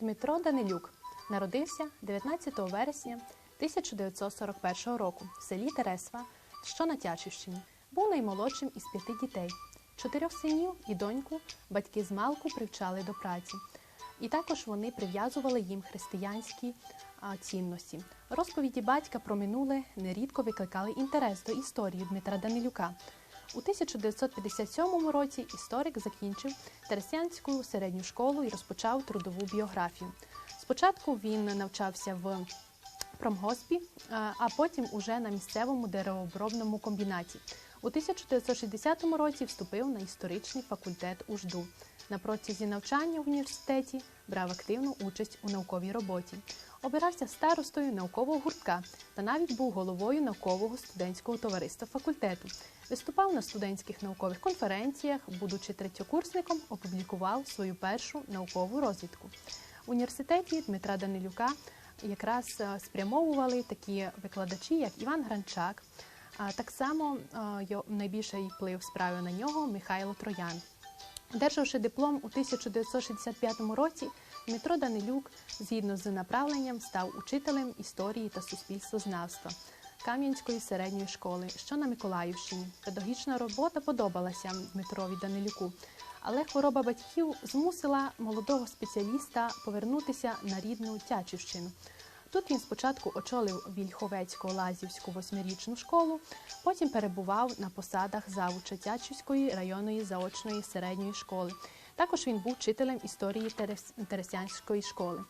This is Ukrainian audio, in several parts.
Дмитро Данилюк народився 19 вересня 1941 року в селі Тересва, що на Тячівщині. Був наймолодшим із п'яти дітей. Чотирьох синів і доньку батьки з малку привчали до праці. І також вони прив'язували їм християнські цінності. Розповіді батька про минуле нерідко викликали інтерес до історії Дмитра Данилюка. У 1957 році історик закінчив Тересянську середню школу і розпочав трудову біографію. Спочатку він навчався в промгоспі, а потім уже на місцевому деревообробному комбінаті. У 1960 році вступив на історичний факультет УЖДУ. На протязі навчання в університеті брав активну участь у науковій роботі. Обирався старостою наукового гуртка та навіть був головою наукового студентського товариства факультету. Виступав на студентських наукових конференціях, будучи третьокурсником, опублікував свою першу наукову розвідку. В університеті Дмитра Данилюка якраз е, спрямовували такі викладачі, як Іван Гранчак. Так само найбільший вплив справив на нього Михайло Троян. Одержавши диплом у 1965 році, Дмитро Данилюк, згідно з направленням, став учителем історії та суспільствознавства Кам'янської середньої школи, що на Миколаївщині. Педагогічна робота подобалася Дмитрові Данилюку, але хвороба батьків змусила молодого спеціаліста повернутися на рідну Тячівщину. Тут він спочатку очолив Вільховецьку Лазівську восьмирічну школу, потім перебував на посадах завуча Тячівської районної заочної середньої школи. Також він був вчителем історії Терес- Тересянської школи.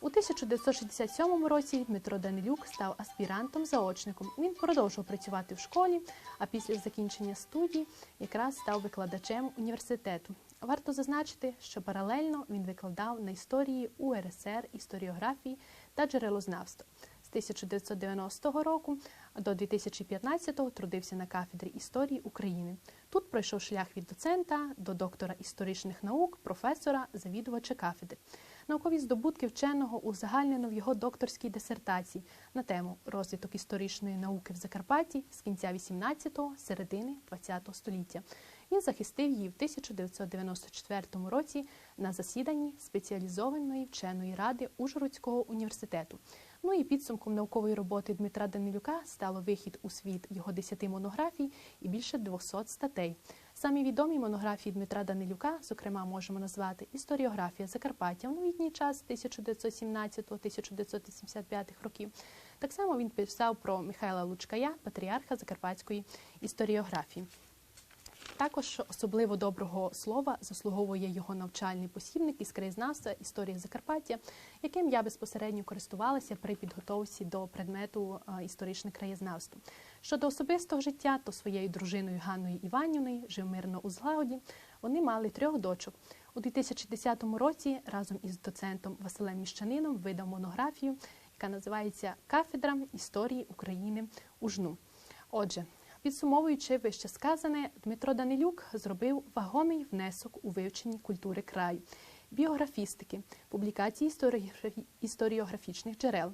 У 1967 році Дмитро Данилюк став аспірантом-заочником. Він продовжував працювати в школі, а після закінчення студій якраз став викладачем університету. Варто зазначити, що паралельно він викладав на історії УРСР, історіографії та джерелознавства. З 1990 року до 2015 трудився на кафедрі історії України. Тут пройшов шлях від доцента до доктора історичних наук, професора, завідувача кафедри. Наукові здобутки вченого узагальнено в його докторській дисертації на тему розвиток історичної науки в Закарпатті з кінця 18-го, середини 20-го століття. Він захистив її в 1994 році на засіданні спеціалізованої вченої ради Ужгородського університету. Ну і підсумком наукової роботи Дмитра Данилюка стало вихід у світ його 10 монографій і більше 200 статей. Самі відомі монографії Дмитра Данилюка, зокрема, можемо назвати Історіографія Закарпаття в новітній час 1917-1985 років. Так само він писав про Михайла Лучкая, патріарха Закарпатської історіографії. Також особливо доброго слова заслуговує його навчальний посібник із краєзнавства історії Закарпаття, яким я безпосередньо користувалася при підготовці до предмету е, історичне краєзнавство. Щодо особистого життя, то своєю дружиною Ганною Іванівною жив мирно у злагоді. Вони мали трьох дочок. У 2010 році разом із доцентом Василем Міщанином видав монографію, яка називається Кафедра історії України у жну. Отже, Підсумовуючи вище сказане, Дмитро Данилюк зробив вагомий внесок у вивченні культури краю, біографістики, публікації історіографічних джерел,